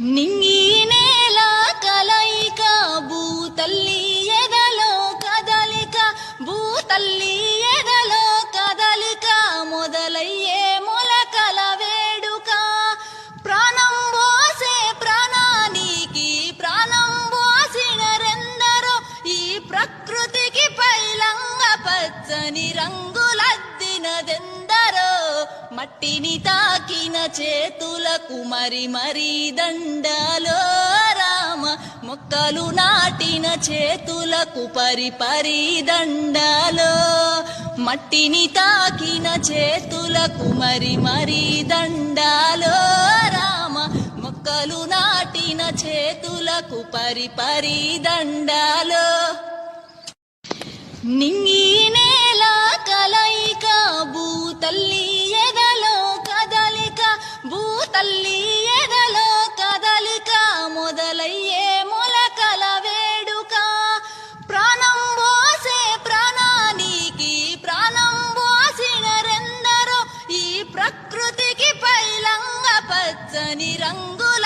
నింగి నేల కలయిక భూతల్లి కదలిక భూతల్లి ఎదలో కదలిక మొదలయ్యే మొలకల వేడుక. ప్రాణానికి ప్రాణం ఈ ప్రకృతికి పైలంగ పచ్చని రంగులద్దినదెందరో మట్టిని తాకిన చేతులకు మరి మరి దండాలో రామ. మొక్కలు నాటిన చేతులకు పరి పరి దండాలో. మట్టిని తాకిన చేతులకు మరి మరి దండాలో రామ. మొక్కలు నాటిన చేతులకు పరి పరి దండాలో. నింగి తల్లి ఎదలో కదలిక మొదలయ్యే మొలకల వేడుక. ప్రాణం పోసే ప్రాణానికి ప్రాణం పోసినరెందరో ఈ ప్రకృతికి పైలంగ పచ్చని రంగుల